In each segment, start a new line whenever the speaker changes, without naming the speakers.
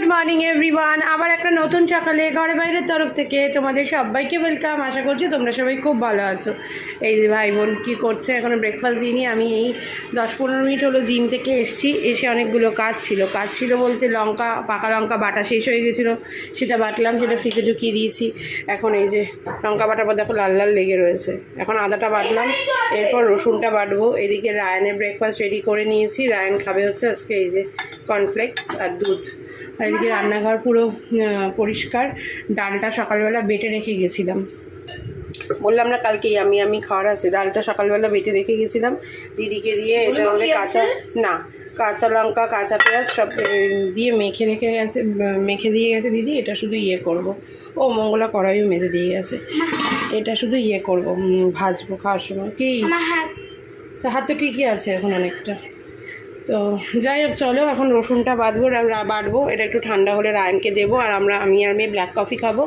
Good morning everyone আবার একটা নতুন সকালে ঘরে বাইরের তরফ থেকে তোমাদের সবাইকে ওয়েলকাম আশা করছি তোমরা সবাই খুব ভালো আছো। এই যে ভাই বোন কী করছে? এখনও ব্রেকফাস্ট দিইনি। আমি এই দশ পনেরো মিনিট হলো জিম থেকে এসেছি। এসে অনেকগুলো কাজ ছিল। কাজ ছিল বলতে লঙ্কা, পাকা লঙ্কা বাটা শেষ হয়ে গেছিল। সেটা বাটলাম, সেটা ফ্রিজে ঢুকিয়ে দিয়েছি। এখন এই যে লঙ্কা বাটার পর দেখো লাল লাল লেগে রয়েছে। এখন আদাটা বাটলাম। এরপর রসুনটা বাটবো। এদিকে রায়নের ব্রেকফাস্ট রেডি করে নিয়েছি। রায়ন খাবে হচ্ছে আজকে এই যে কর্নফ্লেক্স আর দুধ। আর এদিকে রান্নাঘর পুরো পরিষ্কার। ডালটা সকালবেলা বেটে রেখে গেছিলাম। বললাম না কালকে আমি আমি খাওয়ার আছে। ডালটা সকালবেলা বেটে রেখে গেছিলাম। দিদিকে দিয়ে এটা হলে কাঁচা না কাঁচা লঙ্কা কাঁচা পেঁয়াজ সব দিয়ে মেখে রেখে গেছে মেখে দিয়ে গেছে দিদি। এটা শুধু ইয়ে করব। ও মঙ্গলা কড়াইও মেজে দিয়ে গেছে। এটা শুধু ইয়ে করব ভাজবো খাওয়ার সময়। কি?
হাত
তো ঠিকই আছে এখন অনেকটা। তো যাই হোক, চলো, এখন রসুনটা বাঁধবো বাটবো এটা একটু ঠান্ডা হলে রায়নকে দেবো, আর আমরা, আমি আর মেয়ে ব্ল্যাক কফি খাব।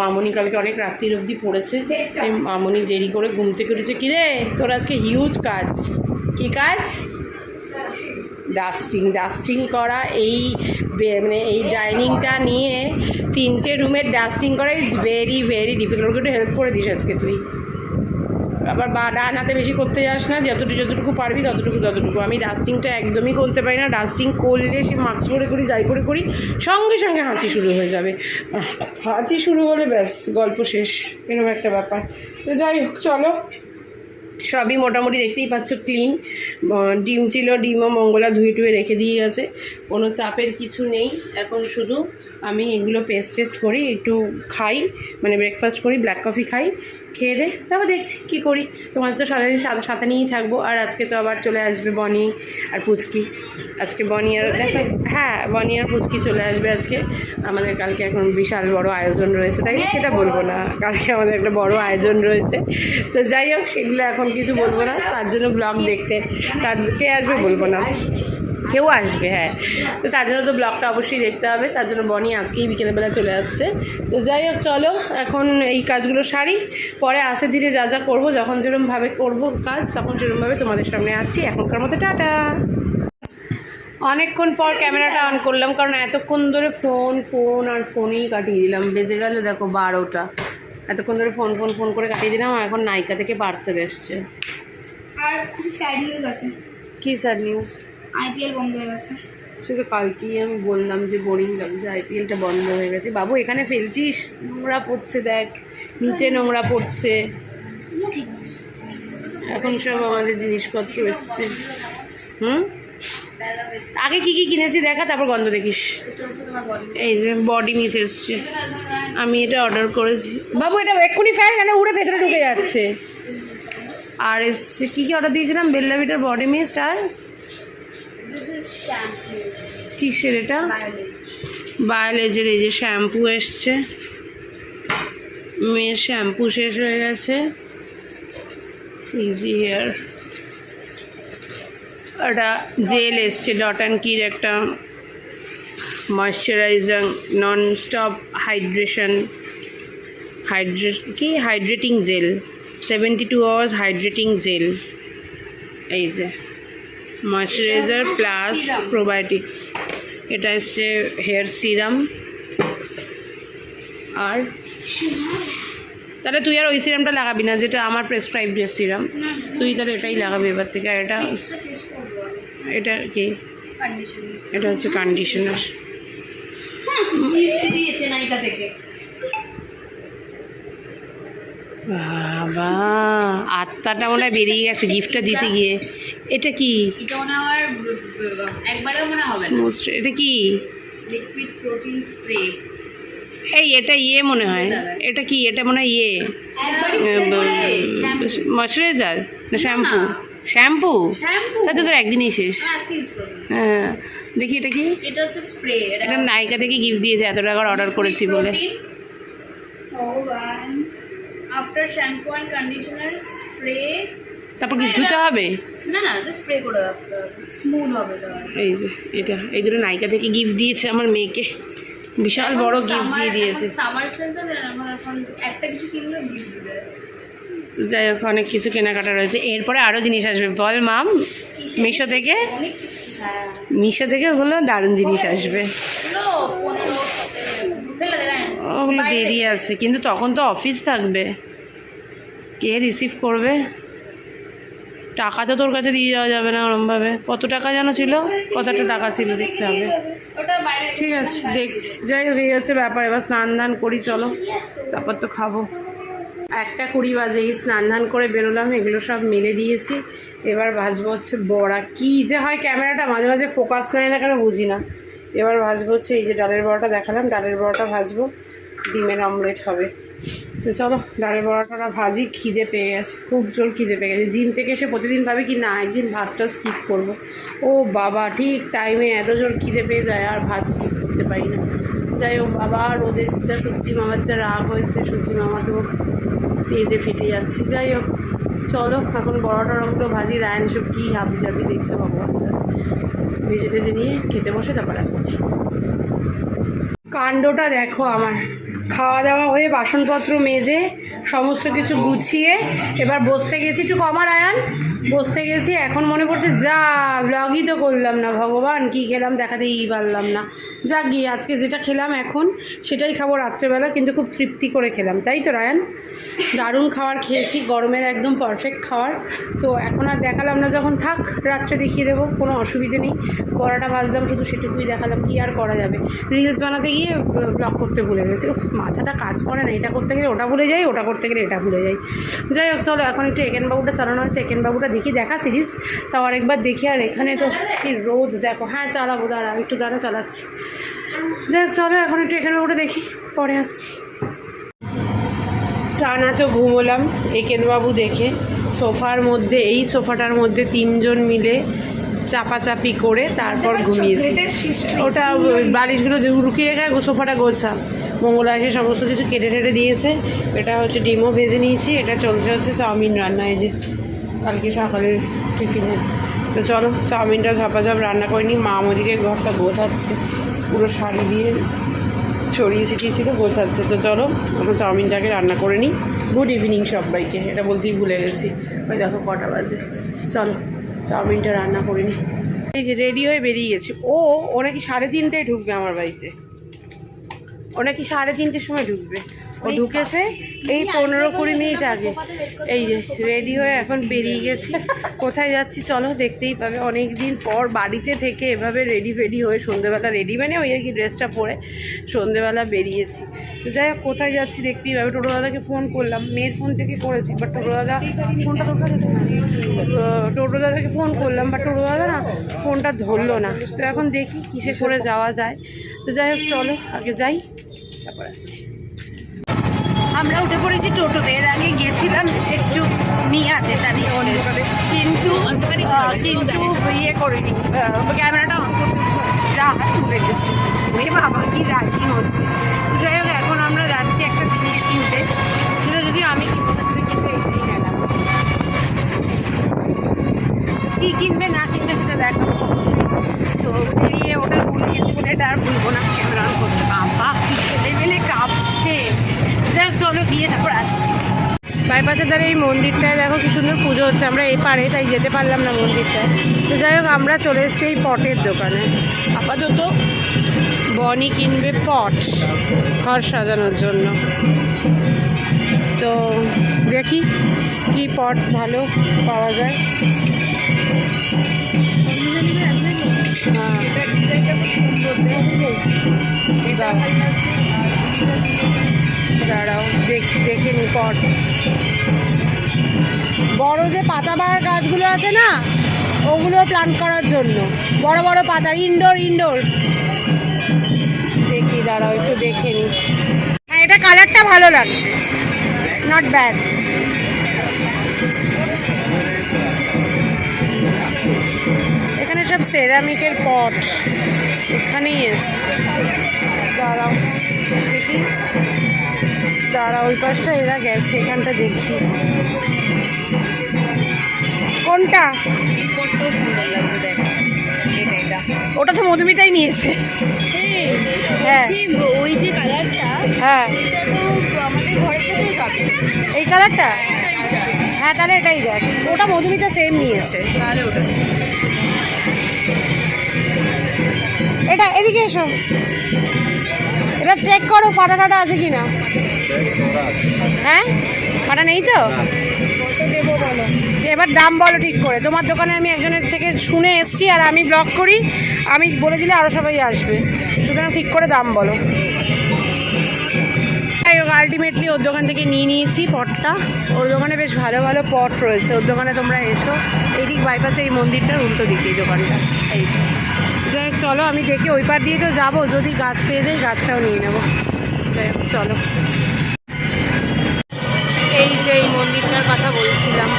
মামনি কালকে অনেক রাত্রির অবধি পড়েছে, তাই মামনি দেরি করে ঘুম থেকে উঠেছে। কিরে, তোর আজকে হিউজ কাজ। কি কাজ? ডাস্টিং ডাস্টিং করা, এই মানে এই ডাইনিংটা নিয়ে তিনটে রুমের ডাস্টিং করা ইজ ভেরি ভেরি ডিফিকাল্ট একটু হেল্প করে দিস আজকে তুই। আবার বা ডান হাতে বেশি করতে যাস না, যতটুকু যতটুকু পারবি ততটুকু ততটুকু। আমি ডাস্টিংটা একদমই করতে পারি না ডাস্টিং করলে সে মাস্ক পরে করি, যাই করে করি, সঙ্গে সঙ্গে হাঁচি শুরু হয়ে যাবে। হাঁচি শুরু হলে ব্যাস, গল্প শেষ, এরকম একটা ব্যাপার। তো যাই হোক, চলো। সবই মোটামুটি দেখতেই পাচ্ছ ক্লিন ডিম ছিল ডিমও মঙ্গলা ধুয়ে টুয়ে রেখে দিয়ে গেছে। কোনো চাপের কিছু নেই। এখন শুধু আমি এগুলো পেস্ট টেস্ট করি, একটু খাই মানে ব্রেকফাস্ট করি ব্ল্যাক কফি খাই। খেয়ে দে তারপর দেখছি কী করি। তোমাদের তো সাথে সাথে নিয়েই থাকব আর আজকে তো আবার চলে আসবে বনি আর পুচকি। আজকে বনি আর দেখো হ্যাঁ বনি আর পুচকি চলে আসবে আজকে। আমাদের কালকে এখন বিশাল বড় আয়োজন রয়েছে তাই সেটা বলব না কালকে আমাদের একটা বড় আয়োজন রয়েছে। তো যাই হোক সেগুলো এখন কিছু বলব না তার জন্য ব্লগ দেখতে তার কে আসবে বলব না। কেউ আসবে হ্যাঁ। তো তার জন্য তো ব্লগটা অবশ্যই দেখতে হবে। তার জন্য বনি আজকেই বিকেলবেলা চলে আসছে। তো যাই হোক চলো এখন এই কাজগুলো সারি। পরে আসে ধীরে যা যা করব যখন যেরকমভাবে করব কাজ তখন সেরকমভাবে তোমাদের সামনে আসছি। এখনকার মতো টাটা। অনেকক্ষণ পর ক্যামেরাটা অন করলাম কারণ এতক্ষণ ধরে ফোন ফোন আর ফোনেই কাটিয়ে দিলাম। বেজে গেল দেখো বারোটা। এতক্ষণ ধরে ফোন ফোন ফোন করে কাটিয়ে দিলাম এখন নাইকা থেকে পার্সেল এসছে।
আর খুব স্যাড নিউজ আছে।
কী স্যার নিউজ
আইপিএল বন্ধ হয়ে গেছে।
শুধু কালকেই আমি বললাম যে বোরিং লাগছে আইপিএলটা বন্ধ হয়ে গেছে। বাবু এখানে ফেলছিস? নোংরা পড়ছে দেখ। নিচে নোংরা পড়ছে।
ঠিক আছে।
এখন সব আমাদের জিনিসপত্র এসছে। হুম? আগে কি কি কিনেছি দেখা তারপর গন্ধ দেখিস। এই যে বডি মিস এসছে। আমি এটা অর্ডার করেছি। বাবু এটা এক্ষুনি ফ্যান কেন উড়ে ভেতরে ঢুকে যাচ্ছে। আর এসছে কী কী অর্ডার দিয়েছিলাম? বেল্লাভিটার বডি মিস্ট আর কিসের এটা? বায়োলেজের এই যে শ্যাম্পু এসছে। মেয়ের শ্যাম্পু শেষ হয়ে গেছে। ইজি হেয়ার একটা জেল এসছে ডট অ্যান্ড কির একটা ময়শ্চারাইজার নন স্টপ হাইড্রেশন হাইড্রে কি? Hydrating gel seventy two hours hydrating gel এই যে। ময়শ্চারাইজার প্লাস প্রোবায়োটিক্স এটা হচ্ছে হেয়ার সিরাম আর তাহলে তুই আর ওই সিরামটা লাগাবি না যেটা আমার প্রেসক্রাইব যে সিরাম তুই তাহলে এটাই লাগাবি এবার থেকে আর এটা এটা কি? এটা হচ্ছে কন্ডিশনার বাবা আত্মাটা মনে হয় বেরিয়ে গেছে গিফটটা দিতে গিয়ে। এটা কি?
এটা মনে হয় একবারেও মনে হবে না।
এটা কি?
লিকুইড প্রোটিন স্প্রে
এই এটা ইয়ে মনে হয়। এটা কি? এটা মনে হয় ইয়ে। ময়শ্চারাইজার? না শ্যাম্পু। শ্যাম্পু? তাতে তোর একদিনই শেষ।
করব।
হ্যাঁ দেখি এটা কি?
এটা হচ্ছে স্প্রে
এটা নাইকা থেকে গিফট দিয়েছে এত টাকার অর্ডার করেছি বলে।
After shampoo and conditioner spray
তারপর কি ধুতে হবে?
না না স্প্রে করে স্মুথ হবে
এই যে এটা এই দুটো নাইকা থেকে গিফট দিয়েছে আমার মেয়েকে। বিশাল বড় গিফট দিয়ে দিয়েছে।
সামার সেল আমার এখন একটা কিছু কিনলে গিফট দিবে।
যাই হোক অনেক কিছু কেনাকাটা রয়েছে। এরপরে আরও জিনিস আসবে। বল মাম মিশো থেকে?
হ্যাঁ।
মিশো থেকে ওগুলো দারুণ জিনিস আসবে। ওগুলো দেরি আছে কিন্তু তখন তো অফিস থাকবে। কে রিসিভ করবে? টাকা তো তোর কাছে দিয়ে যাওয়া যাবে না ওরমভাবে। কত টাকা যেন ছিল, কতটা টাকা ছিল দেখতে হবে। ঠিক আছে, দেখছি। যাই হোক, এই হচ্ছে ব্যাপার। এবার স্নান ধান করি, চলো। তারপর তো খাব। একটা কুড়ি বাজে এই স্নান ধান করে বেরোলাম, এগুলো সব মেলে দিয়েছি। এবার ভাজবো হচ্ছে বড়া। কি যে হয়, ক্যামেরাটা মাঝে মাঝে ফোকাস নেয় না কেন বুঝি না। এবার ভাজবো হচ্ছে এই যে ডালের বড়াটা দেখালাম, ডালের বড়াটা ভাজবো। ডিমের অমলেট হবে। তো চলো, ডালের বড়াটা ভাজি, খিদে পেয়ে গেছে, খুব জোর খিদে পেয়ে গেছে। জিম থেকে এসে প্রতিদিন ভাবি কি, না, একদিন ভাতটা স্কিপ করব। ও বাবা, ঠিক টাইমে এত জোর খিদে পেয়ে যায়, আর ভাত স্কিপ করতে পারি না। যাই হোক আবার ওদের যা সূর্যি মামার যা রাগ হয়েছে সূর্যি মামা তো তেজে ফেটে যাচ্ছে। যাই হোক, চলো, এখন বড় টড়াগুলো ভাজি, রায়ন সব কী হাবি জাবি দেখছে ভগবান জানে। ভেজে টেজে নিয়ে খেতে বসে তারপর আসছি। কাণ্ডটা দেখো আমার। খাওয়া দাওয়া হয়ে বাসনপত্র মেজে সমস্ত কিছু গুছিয়ে এবার বসতে গেছি। একটু কমার আয়ান বসতে গেছি, এখন মনে পড়ছে, যা ব্লগই তো করলাম না ভগবান, কি খেলাম দেখাতেই পারলাম না। যা গিয়ে, আজকে যেটা খেলাম এখন, সেটাই খাব রাত্রেবেলা, কিন্তু খুব তৃপ্তি করে খেলাম। তাই তো, রায়ান? দারুণ খাবার খেয়েছি, গরমের একদম পারফেক্ট খাবার। তো এখন আর দেখালাম না, যখন থাক, রাত্রে দেখিয়ে দেবো, কোনো অসুবিধে নেই। বড়াটা ভাজলাম, শুধু সেটুকুই দেখালাম, কি আর করা যাবে। রিলস বানাতে গিয়ে ব্লগ করতে ভুলে গেছি। মাথাটা কাজ করে না, এটা করতে গেলে ওটা ভুলে যাই, ওটা করতে গেলে এটা ভুলে যাই। যাই হোক, চলো, এখন একটু একেন বাবুটা চালানো হচ্ছে একেন বাবুটা দেখি দেখা সিরিজ তাও আরেকবার দেখি। আর এখানে তো কি রোদ দেখো। হ্যাঁ চালাবো দাঁড়া একটু দাঁড়া চালাচ্ছি। যাই হোক চলো এখন একটু এখানে বাবুটা দেখি পরে আসছি। টানা তো ঘুমোলাম একেনবাবু দেখে। সোফার মধ্যে এই সোফাটার মধ্যে তিনজন মিলে চাপাচাপি করে তারপর ঘুমিয়েছি। ওটা বালিশগুলো রুকিয়ে রেখে সোফাটা গোছা। মঙ্গলা এসে সমস্ত কিছু কেটে টেটে দিয়েছে। এটা হচ্ছে ডিমও ভেজে নিয়েছি এটা চলছে হচ্ছে চাউমিন রান্না এই যে। কালকে সকালের টিফিনে। তো চলো, চাউমিনটা ঝাপাঝাপ রান্না করে নিই। মা ওদিকে ঘরটা গোছাচ্ছে। পুরো শাড়ি দিয়ে ছড়িয়ে ছিটিয়ে ছিল গোছাচ্ছে। তো চলো, আমরা চাউমিনটাকে রান্না করে নিই। গুড ইভিনিং সবাইকে। এটা বলতেই ভুলে গেছি। ওই দেখো কটা বাজে। চলো, চাউমিনটা রান্না করে নিই। এই যে রেডি হয়ে বেরিয়ে গেছি। ও ও নাকি সাড়ে তিনটায় ঢুকবে আমার বাড়িতে। ও নাকি সাড়ে তিনটের সময় ঢুকবে। ও ঢুকেছে এই পনেরো কুড়ি মিনিট আগে। এই যে রেডি হয়ে এখন বেরিয়ে গেছি। কোথায় যাচ্ছি চলো দেখতেই পাবে। অনেক দিন পর বাড়িতে থেকে এভাবে রেডি ফেডি হয়ে সন্ধেবেলা রেডি মানে ওই আর কি ড্রেসটা পরে সন্ধেবেলা বেরিয়েছি। তো যাই হোক, কোথায় যাচ্ছি দেখতেই পাবে। টোটো দাদাকে ফোন করলাম। মেয়ের ফোন থেকে করেছি বাট টোটো দাদা ফোনটা তোর টোটো দাদাকে ফোন করলাম বাট টোটো দাদা না ফোনটা ধরলো না। তো এখন দেখি কিসে করে যাওয়া যায়। তো যাই হোক, চলো আগে যাই, তারপর আসছি। আমরা উঠে পড়েছি টোটোতে। এর আগে গেছিলাম একটু মিয়াতে টানিশনে কিন্তু কিন্তু ইয়ে করিনি। ক্যামেরাটা অন যা তুলে গেছি। এ বাবা কি জার্কিং হচ্ছে? যাই হোক এখন আমরা যাচ্ছি একটা জিনিস কিনতে। সেটা যদি আমি কিন্তু কী কিনবে না কিনবে সেটা দেখাবো তো বেরিয়ে ওটা ভুলে গেছি বলে এটা আর ভুলবো না ক্যামেরা অন করতে। বাবা কি ছেলে মেলে কাঁপছে। চলো গিয়ে তারপর আসছি। বাইপাসের ধারে এই মন্দিরটায় দেখো কি সুন্দর পুজো হচ্ছে আমরা এই পারে তাই যেতে পারলাম না মন্দিরটায়। তো যাই হোক আমরা চলে এসেছি এই পটের দোকানে। আপাতত বনি কিনবে পট ঘর সাজানোর জন্য। তো দেখি কি পট ভালো পাওয়া যায়। হ্যাঁ। দাঁড়াও, দেখ নি পট বড় যে পাতাবাহার গাছগুলো আছে না, ওগুলো প্ল্যান করার জন্য। বড় বড় পাতা ইনডোর ইনডোর দেখি, দাঁড়াও, একটু দেখে নি। হ্যাঁ এটা কালারটা ভালো লাগছে। নট ব্যাড এখানে সব সেরামিকের পট এখানেই এসছে। দাঁড়াও, দেখি। দাঁড়া, ওই পাশটা এরা গেছে, এখানটা দেখি। কোনটা? ওটা তো মধুমিতাই নিয়েছে। হ্যাঁ।
ওই যে কালারটা
হ্যাঁ। এই কালারটা? হ্যাঁ তাহলে এটাই দেখ। ওটা মধুমিতা সেম নিয়েছে। এটা, এদিকে এসো। এটা চেক করো ফাটা টাটা আছে কি না হ্যাঁ? ফাটা নেই তো? এবার দাম বলো ঠিক করে। তোমার দোকানে আমি একজনের থেকে শুনে এসছি আর আমি ব্লগ করি। আমি বলে দিলে আরও সবাই আসবে। সুতরাং ঠিক করে দাম বলো। আলটিমেটলি ওর দোকান থেকে নিয়ে নিয়েছি পটটা। ওর দোকানে বেশ ভালো ভালো পট রয়েছে। ওর দোকানে তোমরা এসো। এই ঠিক বাইপাসে এই মন্দিরটার উল্টো দিকে দোকানটা। এই চলো, আমি দেখি ওই পার দিয়ে তো যাব। যদি গাছ পেয়ে যাই, গাছটাও নিয়ে নেব। চলো। এই যে এই মন্দিরটার কথা বলছিলাম।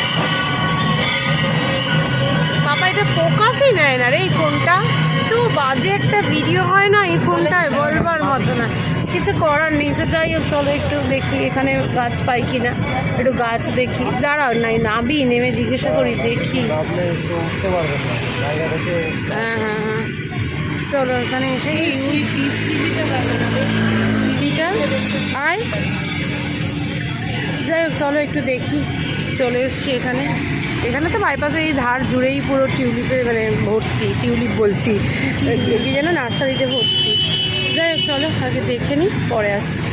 বাবা, এটা ফোকাসই নেয় না রে এই ফোনটা। তো বাজে একটা ভিডিও হয় না এই ফোনটায়, বলবার মতো না। কিছু করার নেই, তো যাই হোক, চলো একটু দেখি এখানে গাছ পাই কিনা। একটু গাছ দেখি। দাঁড়াও, নাই, নাবি, নেমে জিজ্ঞাসা করি, দেখি।
না
হ্যাঁ হ্যাঁ হ্যাঁ। চলো, এখানে এসে টিভিটা আয়। যাই হোক, চলো একটু দেখি। চলে এসছি এখানে। এখানে তো বাইপাসের এই ধার জুড়েই পুরো টিউলিপে মানে ভর্তি, টিউলিপ বলছি। কি যেন নার্সারিতে ভর্তি। যাই হোক, চলো, আগে দেখে নিই পরে আসছি।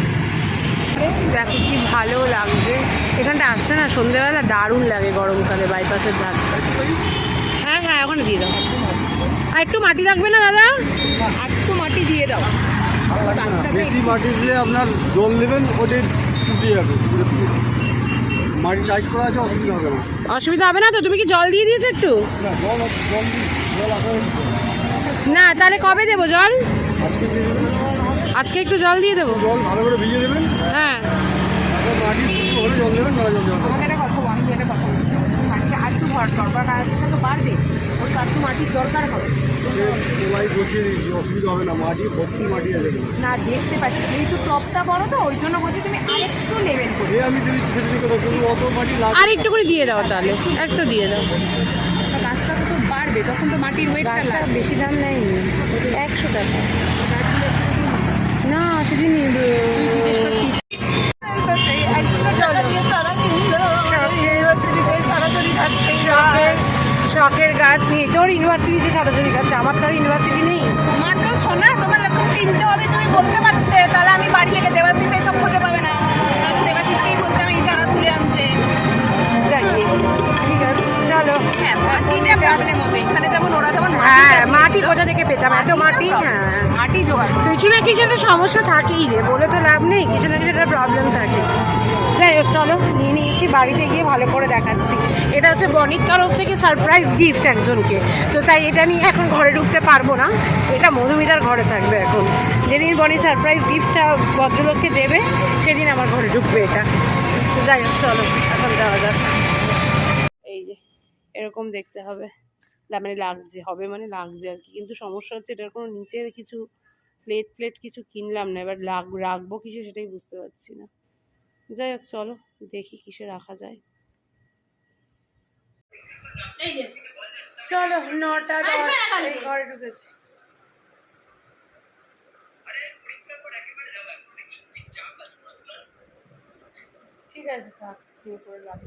দেখো কি ভালো লাগছে। এখানটা আসতে না সন্ধ্যেবেলা দারুণ লাগে গরমকালে বাইপাসের ধারটা। হ্যাঁ হ্যাঁ ওখানে দিয়ে দাও। আর একটু মাটি রাখবে না দাদা? আর একটু মাটি দিয়ে দাও।
বেশি মাটি দিলে আপনার জল দেবেন ওটাই টুটে যাবে মাটি টাইট করা আছে অসুবিধা হবে না।
অসুবিধা হবে না তো? তুমি কি জল দিয়ে দিয়েছ একটু?
না
তাহলে কবে দেবো জল?
আজকে
আজকে একটু জল দিয়ে দেবো।
জল ভালো করে ভিজিয়ে দেবেন।
হ্যাঁ।
মাটি হলে জল দেবেন না জল দেবেন
একটা কথা আমি একটা কথা বলছি মাটিটা আর একটু ভর দরকার আসছে তো বাড়বে। ওর তো আর একটু মাটির দরকার হবে।
সেলাই বসিয়ে দিয়েছি অসুবিধা হবে না মাটি ভর্তি মাটি আছে।
না দেখতে পাচ্ছি যেহেতু টপটা বড় তো ওই জন্য বলছি তুমি আরেকটু লেভেল করে
আমি দিয়েছি সেটা কথা শুধু অত মাটি লাগে
আর একটু করে দিয়ে দাও তাহলে একটু দিয়ে দাও।
গাছটা তো বাড়বে তখন তো মাটির ওয়েটটা লাগবে।
বেশি দাম নেয়নি একশো টাকা। না সেদিন শখের গাছ নিয়ে তোর ইউনিভার্সিটিতে সরাসরি গাছ আমার তো আর ইউনিভার্সিটি নেই।
তোমার তো শোনা তোমার কিনতে হবে, তুমি বলতে পারতে, তাহলে আমি বাড়ি থেকে দেওয়াশি সেই সব খুঁজে পাবে না।
এত মাটি হ্যাঁ।
মাটি জোগাড় করতে
কিছু না কিছু একটা সমস্যা থাকেই রে বলে তো লাভ নেই কিছু না কিছু একটা প্রবলেম থাকে। যাই হোক চলো নিয়ে নিয়েছি বাড়িতে গিয়ে ভালো করে দেখাচ্ছি। এটা হচ্ছে বনির তরফ থেকে সারপ্রাইজ গিফট একজনকে। তো তাই এটা নিয়ে এখন ঘরে ঢুকতে পারব না। এটা মধুমিতার ঘরে থাকবে এখন। যেদিন বনি সারপ্রাইজ গিফটটা ভদ্রলোককে দেবে সেদিন আমার ঘরে ঢুকবে এটা। যাই হোক চলো এখন যাওয়া যাক। এই যে এরকম দেখতে হবে। মানে লাগছে হবে মানে লাগছে আর কি। কিন্তু সমস্যা হচ্ছে এটার কোনো নিচের কিছু প্লেট প্লেট কিছু কিনলাম না এবার লাগ রাখব কিসে সেটাই বুঝতে পারছি না। যাই হোক চলো দেখি কিসে রাখা যায়।
এই যে।
চলো নটা ঘরে ঢুকেছি। ঠিক আছে থাক করে লাভ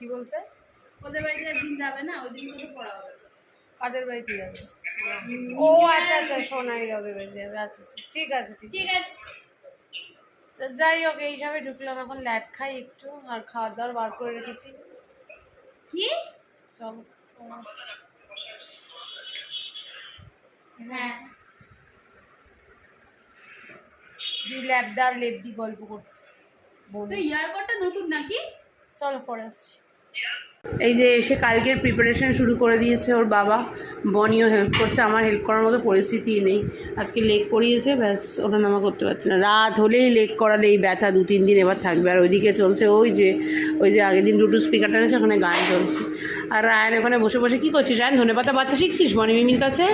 কি বলছে?
ওদের বাড়িতে একদিন যাবে না ওই দিন তো পড়া হবে।
কাদের বাড়িতে যাবে? ও আচ্ছা আচ্ছা সোনাই রবে বাড়িতে যাবে আচ্ছা আচ্ছা ঠিক আছে ঠিক
আছে।
তো যাই হোক এই হিসাবে ঢুকলাম এখন ল্যাট খাই একটু আর খাওয়ার দাওয়ার বার করে রেখেছি।
কি?
চলো।
হ্যাঁ।
দুই ল্যাবদার লেপ দি গল্প করছি।
তো ইয়ারপডটা নতুন নাকি?
চলো পরে আসছি। এই যে এসে কালকের প্রিপারেশন শুরু করে দিয়েছে ওর বাবা। বনিও হেল্প করছে, আমার হেল্প করার মতো পরিস্থিতি নেই। আজকে লেগ করিয়েছে ব্যাস, ওটা নামা করতে পারছে না। রাত হলেই লেগ করালে এই ব্যথা দু, তিন দিন এবার থাকবে। আর ওইদিকে চলছে ওই যে ওই যে আগের দিন দুটো স্পিকারটা এনেছে ওখানে গান চলছে। আর রায়ন ওখানে বসে বসে কী করছিস? রায়ন, ধনেপাতা বাচ্চা শিখছিস বনি মিমির কাছে?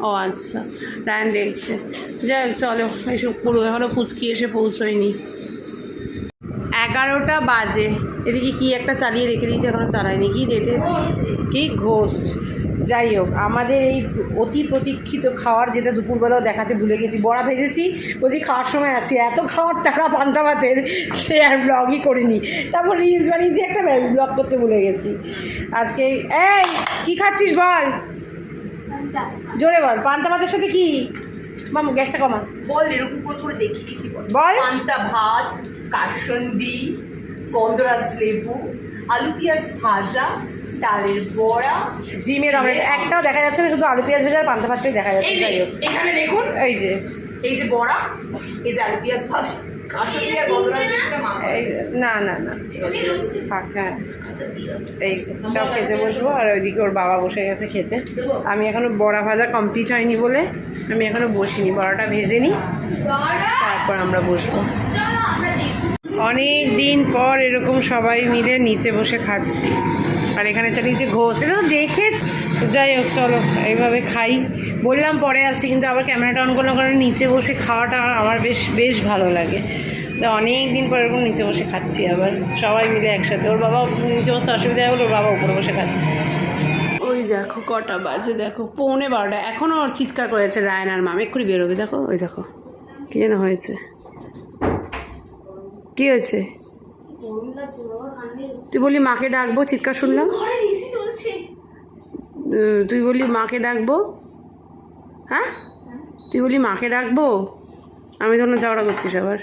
ও আচ্ছা। রায়ন দেখছে। যাই চলো এসব পুরো এখনও পুচকি এসে পৌঁছয়নি। এগারোটা বাজে। এদিকে কি একটা চালিয়ে রেখে দিয়েছে এখনও চালায়নি। কি রেটে? কি ঘোস্ট যাই হোক আমাদের এই অতি প্রতীক্ষিত খাওয়ার যেটা দুপুরবেলাও দেখাতে ভুলে গেছি বড়া ভেজেছি বলছি খাওয়ার সময় আসি। এত খাওয়ার তারা পান্তা ভাতের সে আর ব্লগই করিনি। তারপর রিলস বানিয়েছি একটা ব্যাস ব্লগ করতে ভুলে গেছি। আজকে এই কি খাচ্ছিস বল? জোরে বল পান্তা ভাতের সাথে কি? মামু গ্যাসটা কমা।
বল এরকম করে দেখি বল। পান্তা ভাত কাসন্দি গন্ধরাজ লেবু আলু পেঁয়াজ ভাজা ডালের বড়া
ডিমের অমলেট একটাও দেখা যাচ্ছে না শুধু আলু পেঁয়াজ ভেজা আর পান্তা ভাতটাই দেখা যাচ্ছে। যাই হোক।
এখানে দেখুন।
এই যে।
এই যে বড়া এই যে আলু পেঁয়াজ ভাজা
না না না। হ্যাঁ এই সব খেতে বসবো আর ওইদিকে ওর বাবা বসে গেছে খেতে। আমি এখনও বড়া ভাজা কমপ্লিট হয়নি বলে আমি এখনও বসিনি বড়াটা ভেজে নিই। তারপর আমরা বসবো। অনেক দিন পর এরকম সবাই মিলে নিচে বসে খাচ্ছি। আর এখানে চালিয়েছে ঘোষ, এটা তো দেখেছ? যাই হোক, চলো, এইভাবে খাই। বললাম পরে আসছি, কিন্তু আবার ক্যামেরাটা অন করলাম কারণ নিচে বসে খাওয়াটা আমার বেশ বেশ ভালো লাগে। তো অনেক দিন পর এরকম নিচে বসে খাচ্ছি আবার, সবাই মিলে একসাথে। ওর বাবা নিচে বসে অসুবিধা হলো ওর বাবা উপরে বসে খাচ্ছে। ওই দেখো, কটা বাজে, দেখো, পৌনে বারোটা। এখনও চিৎকার করেছে রায়নার মাম। এক্ষুনি বেরোবে, দেখো, ওই দেখো, কী যেন হয়েছে। কি হয়েছে? তুই বলি মাকে ডাকবো, চিৎকার শুনলাম। তুই বলি মাকে ডাকবো? হ্যাঁ? তুই বলি মাকে ডাকবো? আমি তখন ঝগড়া করছি সবার।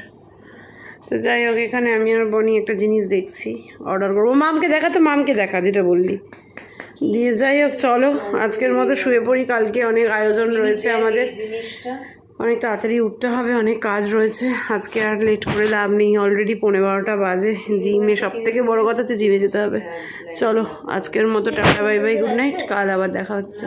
তো যাই হোক, এখানে আমি আর বনি একটা জিনিস দেখছি অর্ডার করব। মামকে দেখা তো, মামকে দেখা, যেটা বললি। দিয়ে যাই হোক, চলো, আজকের মতো শুয়ে পড়ি, কালকে অনেক আয়োজন রয়েছে আমাদের। অনেক তাড়াতাড়ি উঠতে হবে অনেক কাজ রয়েছে। আজকে আর লেট করে লাভ নেই অলরেডি পনেরো বারোটা বাজে। জিমে সব থেকে বড়ো কথা হচ্ছে জিমে যেতে হবে। চলো আজকের মতো tata bye bye good night কাল আবার দেখা হচ্ছে।